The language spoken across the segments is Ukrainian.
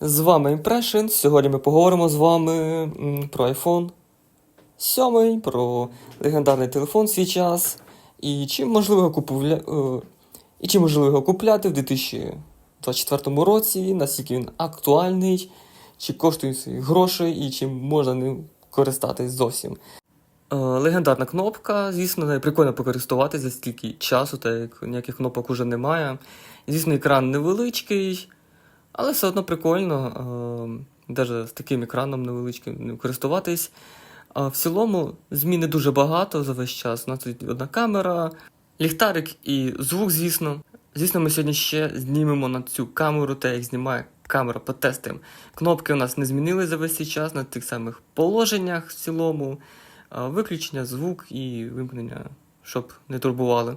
З вами Impression. Сьогодні ми поговоримо з вами про iPhone 7, про легендарний телефон свій час, і чи можливо його купувля... е, і чи можливо його купляти в 2024 році, наскільки він актуальний, чи коштує своїх грошей, і чи можна ним користатись зовсім. Е, Легендарна кнопка, звісно, прикольно покористуватися за стільки часу, так як ніяких кнопок уже немає. Звісно, екран невеличкий, але все одно прикольно, навіть з таким екраном невеличким користуватись. В цілому змін не дуже багато за весь час. У нас тут одна камера, ліхтарик і звук, звісно. Звісно, ми сьогодні ще знімемо на цю камеру, те, як знімає камера, потестуємо. Кнопки у нас не змінились за весь цей час на тих самих положеннях в цілому. Виключення, звук і вимкнення, щоб не турбували.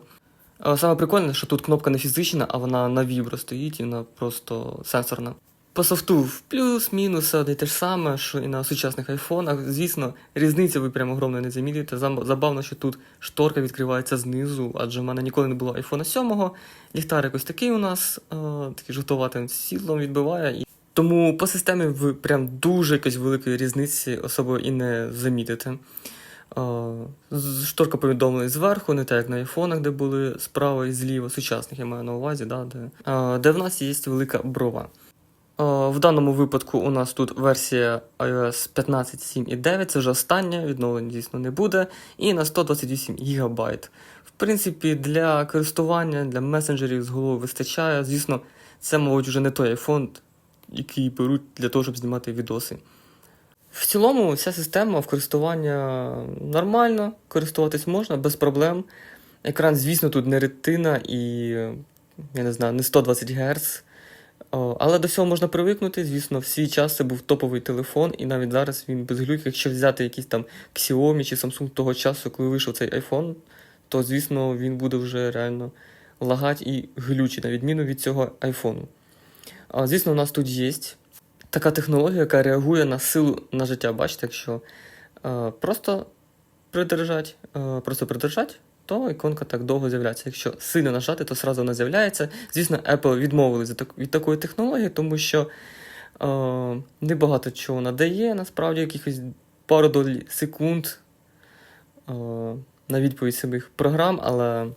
Саме прикольне, що тут кнопка не фізична, а вона на вібро стоїть і вона просто сенсорна. По софту в плюс-мінус одне те ж саме, що і на сучасних айфонах. Звісно, різниці ви прямо огромно не замітите. Забавно, що тут шторка відкривається знизу, адже в мене ніколи не було айфона 7. Ліхтарик ось такий у нас, е, такий жовтуватим світлом відбиває. Тому по системі ви прям дуже якоїсь великої різниці особо і не замітите. Шторка повідомлень зверху, не так як на айфонах, де були справа і зліва, сучасних я маю на увазі, да, де, де в нас є велика брова. В даному випадку у нас тут версія iOS 15.7.9, це вже остання, відновлень, звісно, не буде, і на 128 ГБ. В принципі, для користування, для месенджерів з голови вистачає. Звісно, це, мабуть, вже не той iPhone, який беруть для того, щоб знімати відоси. В цілому, вся система в користування нормально, користуватись можна без проблем. Екран, звісно, тут не ретина і я не знаю, не 120 Гц. Але до цього можна привикнути. Звісно, в свій час це був топовий телефон, і навіть зараз він без глюків. Якщо взяти якийсь там Xiaomi чи Samsung того часу, коли вийшов цей iPhone, то звісно він буде вже реально лагати і глючий, на відміну від цього айфону. Звісно, у нас тут є така технологія, яка реагує на силу на життя. Бачите, якщо е, просто придержать, е, просто придержать, то іконка так довго з'являється. Якщо сильно нажати, то одразу вона з'являється. Звісно, Apple відмовилися від такої технології, тому що е, небагато чого надає, насправді, якихось пару долі секунд е, на відповідь самих програм, але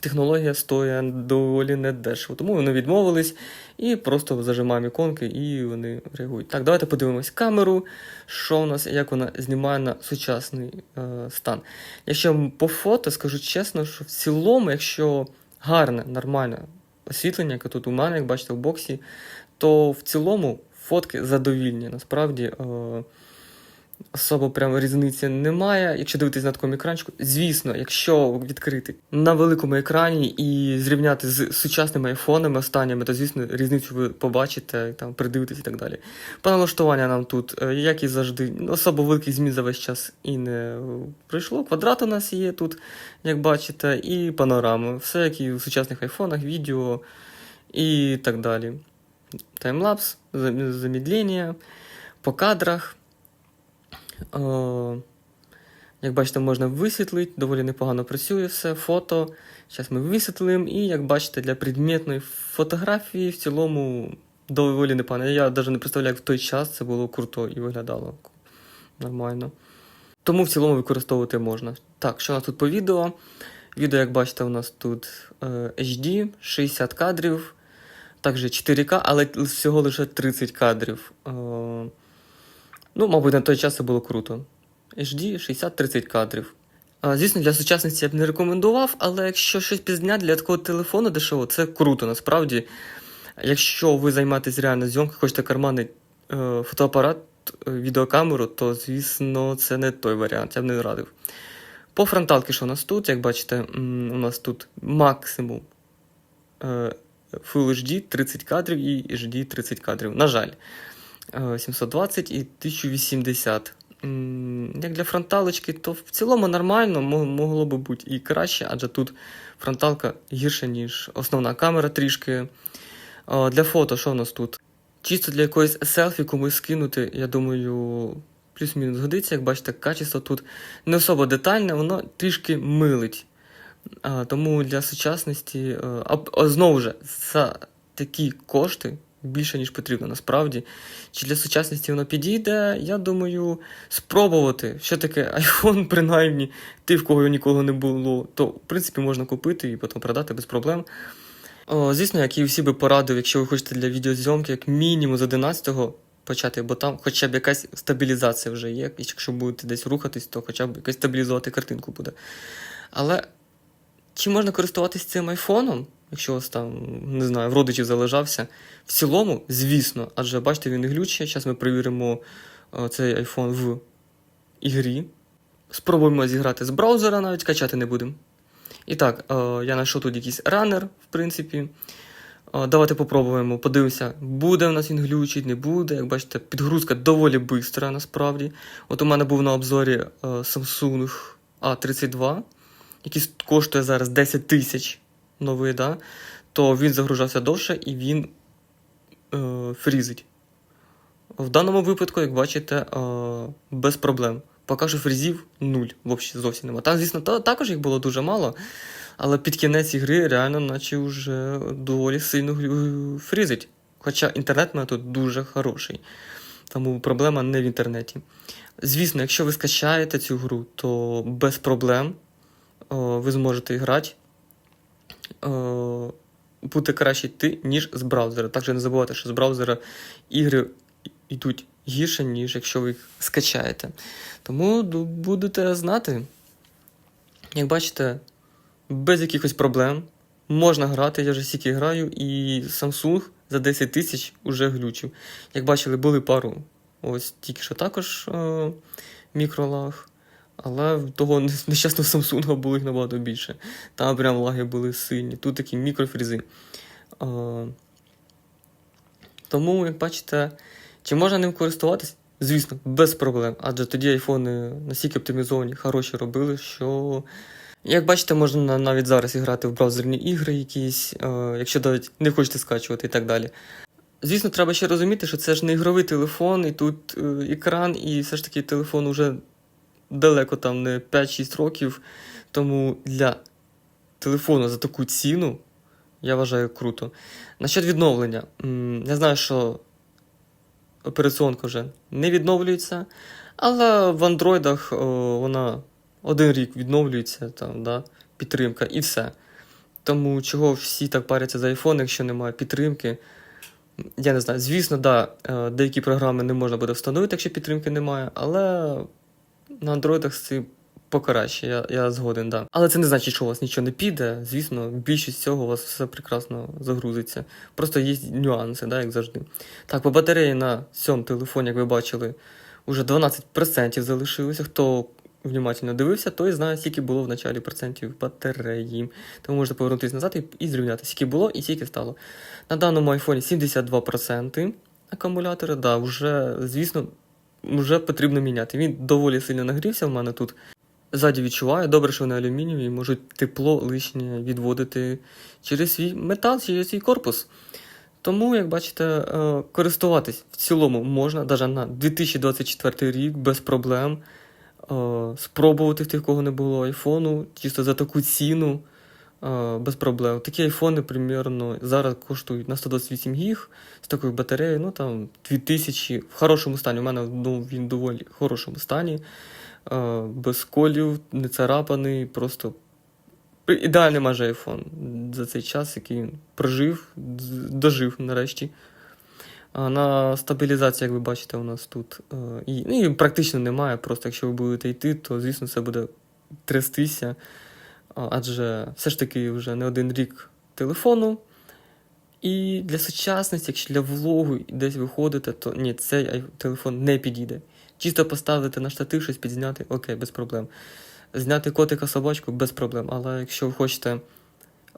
технологія стоїть доволі недешево. Тому вони відмовились і просто зажимаємо іконки, і вони реагують. Так, давайте подивимось камеру, що у нас, як вона знімає на сучасний е, стан. Якщо по фото, скажу чесно, що в цілому, якщо гарне, нормальне освітлення, яке тут у мене, як бачите, в боксі, то в цілому фотки задовільні. Насправді. Е, Особо прям різниці немає. Якщо дивитись на такому екранчику, звісно, якщо відкрити на великому екрані і зрівняти з сучасними айфонами останніми, то звісно різницю ви побачите, там придивитесь і так далі. По налаштування нам тут, е, як і завжди, особо великих змін за весь час і не прийшло. Квадрат у нас є тут, як бачите, і панорами. Все як і в сучасних айфонах, відео і так далі. Таймлапс, зам- замедлення по кадрах. О, як бачите, можна висвітлити, доволі непогано працює все, фото. Зараз ми висвітлимо, і як бачите, для предметної фотографії в цілому доволі непогано. Я навіть не представляю, як в той час це було круто і виглядало нормально. Тому в цілому використовувати можна. Так, що у нас тут по відео? Відео, як бачите, у нас тут е, HD, 60 кадрів, також 4К, але всього лише 30 кадрів. Ну, мабуть, на той час це було круто. HD 60-30 кадрів. А, звісно, для сучасності я б не рекомендував, але якщо щось пізня для такого телефону дешевого, це круто насправді. Якщо ви займаєтесь реально зйомкою, хочете карманний е, фотоапарат, е, відеокамеру, то, звісно, це не той варіант, я б не радив. По фронталки, що у нас тут, як бачите, у нас тут максимум е, Full HD 30 кадрів і HD 30 кадрів. На жаль. Е, 720 і 1080. Як для фронталочки, то в цілому нормально, могло би бути і краще, адже тут фронталка гірша, ніж основна камера трішки. Е, Для фото, що в нас тут? Чисто для якоїсь селфі комусь скинути, я думаю, плюс-мінус годиться. Як бачите, качество тут не особо детальне, воно трішки милить. Тому для сучасності, е, знову ж, за такі кошти більше, ніж потрібно насправді. Чи для сучасності воно підійде? Я думаю, спробувати. Що таке iPhone, принаймні, ти, в кого його нікого не було, то в принципі можна купити і потім продати без проблем. О, звісно, як і всі би порадив, якщо ви хочете для відеозйомки, як мінімум з 11-го почати, бо там хоча б якась стабілізація вже є. І якщо будете десь рухатись, то хоча б якась стабілізувати картинку буде. Але чи можна користуватись цим айфоном, якщо у вас там, не знаю, в родичів залежався? В цілому, звісно, адже бачите, він не глючить. Зараз ми перевіримо е, цей айфон в ігрі. Спробуємо зіграти з браузера, навіть качати не будемо. І так, е, я знайшов тут якийсь ранер, в принципі. Е, Давайте попробуємо, подивимося, буде в нас він глючить, не буде. Як бачите, підгрузка доволі швидка насправді. От у мене був на обзорі Samsung A32, який коштує зараз 10 тисяч новий, да? то він загружався довше і він е, фрізить. В даному випадку, як бачите, е, без проблем. Поки що фрізів нуль, взагалі зовсім нема. Там, звісно, та, також їх було дуже мало, але під кінець ігри реально, наче вже доволі сильно фрізить. Хоча інтернет у тут дуже хороший. Тому проблема не в інтернеті. Звісно, якщо ви скачаєте цю гру, то без проблем о, ви зможете грати. О, буде краще йти, ніж з браузера. Також не забувайте, що з браузера ігри йдуть гірше, ніж якщо ви їх скачаєте. Тому будете знати. Як бачите, без якихось проблем можна грати. Я вже стільки граю, і Samsung за 10 тисяч уже глючив. Як бачили, були пару ось тільки що також е, мікролаг. Але того нещасного Samsung було їх набагато більше. Там прям лаги були сильні. Тут такі мікрофрізи. Тому, як бачите, чи можна ним користуватись? Звісно, без проблем. Адже тоді айфони настільки оптимізовані, хороші робили, що. Як бачите, можна навіть зараз грати в браузерні ігри якісь, якщо навіть не хочете скачувати і так далі. Звісно, треба ще розуміти, що це ж не ігровий телефон, і тут е, екран, і все ж таки телефон уже далеко там не 5-6 років. Тому для телефону за таку ціну я вважаю круто. Насчет відновлення. Я знаю, що операціонка вже не відновлюється, але в андроїдах вона один рік відновлюється, там, да, підтримка і все. Тому чого всі так паряться за iPhone, якщо немає підтримки. Я не знаю. Звісно, да, е, деякі програми не можна буде встановити, якщо підтримки немає, але на андроїдах цим покраще, я, я згоден, да. Але це не значить, що у вас нічого не піде. Звісно, більшість цього у вас все прекрасно загрузиться. Просто є нюанси, да, як завжди. Так, по батареї на цьому телефоні, як ви бачили, уже 12% залишилося. Хто внимательно дивився, той знає, скільки було в началі процентів батареї. Тому можете повернутися назад і, і зрівняти, скільки було і скільки стало. На даному айфоні 72% акумулятора, да, вже, звісно, вже потрібно міняти. Він доволі сильно нагрівся в мене тут. Ззаді відчуваю, добре, що вони алюмінієві можуть тепло лишнє відводити через свій метал, через свій корпус. Тому, як бачите, е, користуватись в цілому можна, навіть на 2024 рік без проблем. Е, Спробувати в тих, кого не було айфону, чисто за таку ціну, без проблем. Такі айфони, примірно, зараз коштують на 128 гіг з такою батареєю, ну там 2000 в хорошому стані. У мене ну, він доволі в хорошому стані, е, без колів, не царапаний, просто ідеальний майже айфон за цей час, який він прожив, дожив нарешті. На стабілізації, як ви бачите, у нас тут е, і, ну, і практично немає. Просто якщо ви будете йти, то звісно це буде трястися. Адже все ж таки вже не один рік телефону. І для сучасності, якщо для влогу десь виходите, то ні, цей телефон не підійде. Чисто поставити на штатив, щось підзняти, окей, без проблем. Зняти котика собачку без проблем. Але якщо ви хочете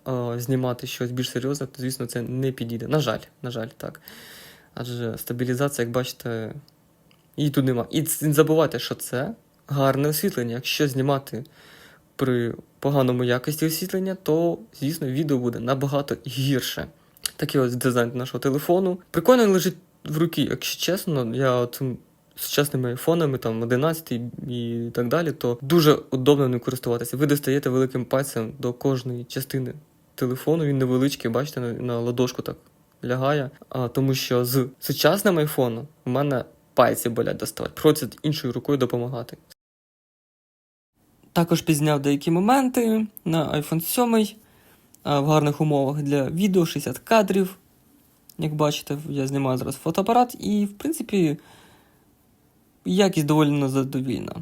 е, знімати щось більш серйозне, то звісно це не підійде. На жаль, на жаль, так. Адже стабілізація, як бачите, її тут нема. І не забувайте, що це гарне освітлення. Якщо знімати при поганому якості освітлення, то, звісно, відео буде набагато гірше. Такий ось дизайн нашого телефону. Прикольно лежить в руці, якщо чесно, я от м, з сучасними айфонами, там 11 і так далі, то дуже удобно ним користуватися. Ви достаєте великим пальцем до кожної частини телефону, він невеличкий, бачите, на, на ладошку так лягає, а, тому що з сучасним айфоном у мене пальці болять доставати. Приходиться іншою рукою допомагати. Також пізняв деякі моменти на iPhone 7 в гарних умовах для відео 60 кадрів. Як бачите, я знімаю зараз фотоапарат, і, в принципі, якість доволі задовільна.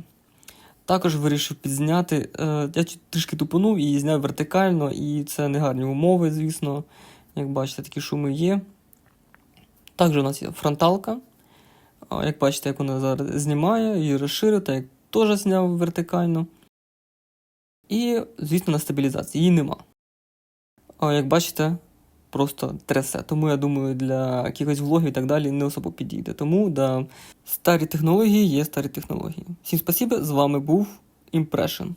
Також вирішив підзняти. Е, я трішки тупонув і зняв вертикально, і це не гарні умови, звісно. Як бачите, такі шуми є. Також у нас є фронталка. Як бачите, як вона зараз знімає, її розширити, як теж зняв вертикально. І, звісно, на стабілізації її нема. А, Як бачите, просто трясе. Тому я думаю, для якихось влогів і так далі не особо підійде. Тому да, старі технології є старі технології. Всім спасибі, з вами був Impression.